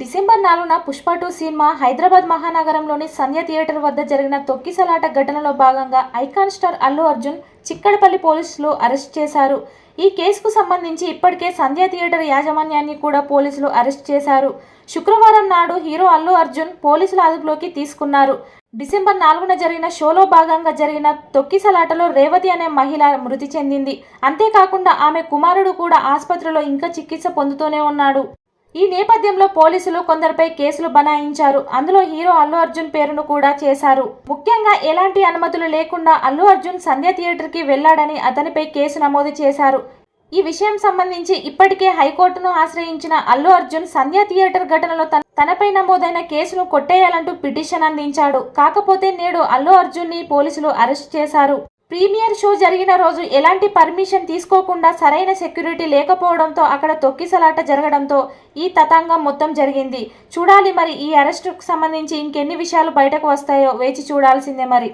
December నాలుగున Pushpa two cinema Hyderabad మహానగరంలోని Sandhya theatre వద్ద జరిగిన తొక్కిసలాట ఘటనలో భాగంగా ఐకాన్ స్టార్ అల్లు అర్జున్ చిక్కడపల్లి పోలీసులు అరెస్ట్ చేశారు. ఈ కేసుకు సంబంధించి ఇప్పటికే సంధ్య థియేటర్ యాజమాన్యాన్ని కూడా పోలీసులు అరెస్ట్ చేశారు. శుక్రవారం నాడు హీరో అల్లు అర్జున్ పోలీసుల అదుపులోకి తీసుకున్నారు. డిసెంబర్ నాలుగున జరిగిన షోలో భాగంగా జరిగిన తొక్కిసలాటలో రేవతి అనే మహిళ మృతి చెందింది. అంతేకాకుండా ఆమె కుమారుడు కూడా ఆసుపత్రిలో ఇంకా చికిత్స పొందుతూనే ఉన్నాడు. ఈ నేపథ్యంలో పోలీసులు కొందరిపై కేసులు బనాయించారు. అందులో హీరో అల్లు అర్జున్ పేరును కూడా చేశారు. ముఖ్యంగా ఎలాంటి అనుమతులు లేకుండా అల్లు అర్జున్ సంధ్య థియేటర్కి వెళ్ళాడని అతనిపై కేసు నమోదు చేశారు. ఈ విషయం సంబంధించి ఇప్పటికే హైకోర్టును ఆశ్రయించిన అల్లు అర్జున్ సంధ్య థియేటర్ ఘటనలో తన తనపై నమోదైన కేసును కొట్టేయాలంటూ పిటిషన్ అందించాడు. కాకపోతే నేడు అల్లు అర్జున్ని పోలీసులు అరెస్ట్ చేశారు. ప్రీమియర్ షో జరిగిన రోజు ఎలాంటి పర్మిషన్ తీసుకోకుండా సరైన సెక్యూరిటీ లేకపోవడంతో అక్కడ తొక్కిసలాట జరగడంతో ఈ తతంగం మొత్తం జరిగింది. చూడాలి మరి ఈ అరెస్టుకు సంబంధించి ఇంకెన్ని విషయాలు బయటకు వస్తాయో వేచి చూడాల్సిందే మరి.